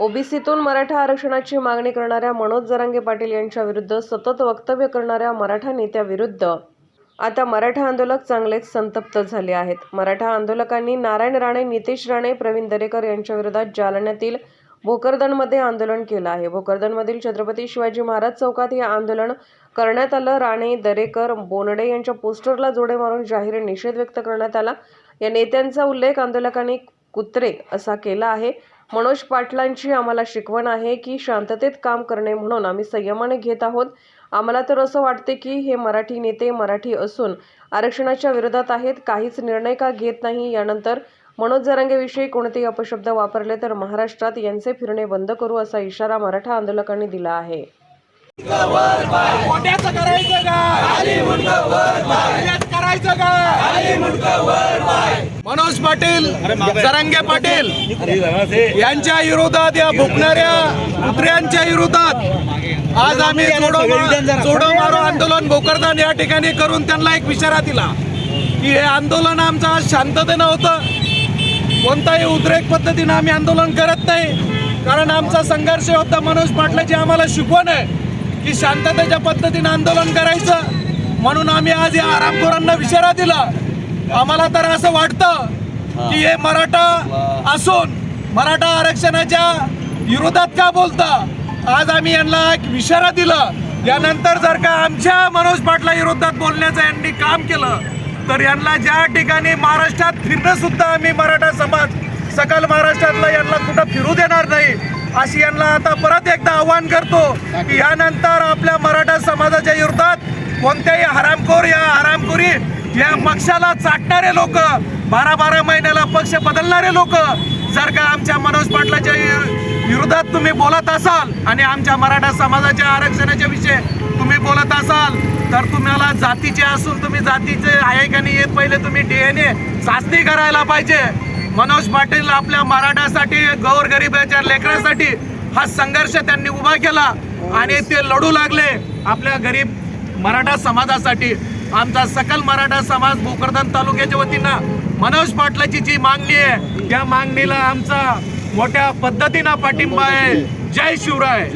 ओबीसीतून मराठा आरक्षणाची मागणी करणाऱ्या मनोज जरांगे पाटील यांच्या विरुद्ध सतत वक्तव्य करणाऱ्या मराठा नेत्याविरुद्ध. आता मराठा आंदोलक चांगलेच संतप्त झाले आहेत. मराठा आंदोलकांनी नारायण राणे नितेश राणे प्रवीण दरेकर यांच्या विरोधात जालन्यातील भोकरदनमध्ये आंदोलन केलं आहे. भोकरदनमधील छत्रपती शिवाजी महाराज चौकात हे आंदोलन करण्यात आलं. राणे दरेकर बोनडे यांच्या पोस्टरला जोडे मारून जाहीर निषेध व्यक्त करण्यात आला. या नेत्यांचा उल्लेख आंदोलकांनी कुत्रे असा केला आहे. मनोज पाटलांची आम्हाला शिकवण आहे की शांततेत काम करणे म्हणून आम्ही संयमाने घेत आहोत. आम्हाला तर असं वाटते की हे मराठी नेते मराठी असून आरक्षणाच्या विरोधात आहेत काहीच निर्णय का घेत नाही? यानंतर मनोज जरांगेविषयी कोणतेही अपशब्द वापरले तर महाराष्ट्रात यांचे फिरणे बंद करू असा इशारा मराठा आंदोलकांनी दिला आहे. करायचं मनोज पाटील जरंगे पाटील. यांच्या विरोधात या भुकणाऱ्या कुत्र्यांच्या विरोधात आज आम्ही जोडो मारो आंदोलन भोकरदान या ठिकाणी करून त्यांना एक इशारा दिला. की हे आंदोलन आमचं आज शांततेनं होतं. कोणताही उद्रेक पद्धतीनं आम्ही आंदोलन करत नाही. कारण आमचा संघर्ष होता. मनोज पाटलाची आम्हाला शिकवण आहे की शांततेच्या पद्धतीनं आंदोलन करायचं. म्हणून आम्ही आज या आरामखोरांना इशारा दिला. आम्हाला तर असं वाटतं की हे मराठा असून मराठा आरक्षणाच्या विरोधात का बोलता? आज आम्ही यांना एक इशारा दिला. यानंतर जर का आमच्या मनोज पाटला विरोधात बोलण्याचं यांनी काम केलं तर यांना ज्या ठिकाणी महाराष्ट्रात फिरणं सुद्धा आम्ही मराठा समाज सकल महाराष्ट्रातला यांना कुठं फिरू देणार नाही अशी यांना आता परत एकदा आव्हान करतो की यानंतर आपल्या मराठा समाजाच्या विरोधात कोणत्याही हरामखोर या हरामखोरी या पक्षाला चाटणारे लोक बारा बारा महिन्याला पक्ष बदलणारे लोक जर का आमच्या मनोज पाटलाच्या विरोधात तुम्ही बोलत असाल आणि आमच्या मराठा समाजाच्या आरक्षणाच्या विषयी तुम्ही बोलत असाल तर तुम्हाला जातीचे असून तुम्ही जातीचे आहे का नाही येत पहिले तुम्ही डी एन ए चाचणी करायला पाहिजे. मनोज पाटील आपल्या मराठासाठी गौरगरिबाच्या लेकरासाठी हा संघर्ष त्यांनी उभा केला आणि ते लढू लागले आपल्या गरीब मराठा समाजासाठी. आमचा सकल मराठा समाज भोकरदन तालुक्याच्या वतीनं मनोज पाटलाची जी मागणी आहे त्या मागणीला आमचा मोठ्या पद्धतीनं पाठिंबा आहे. जय शिवराय.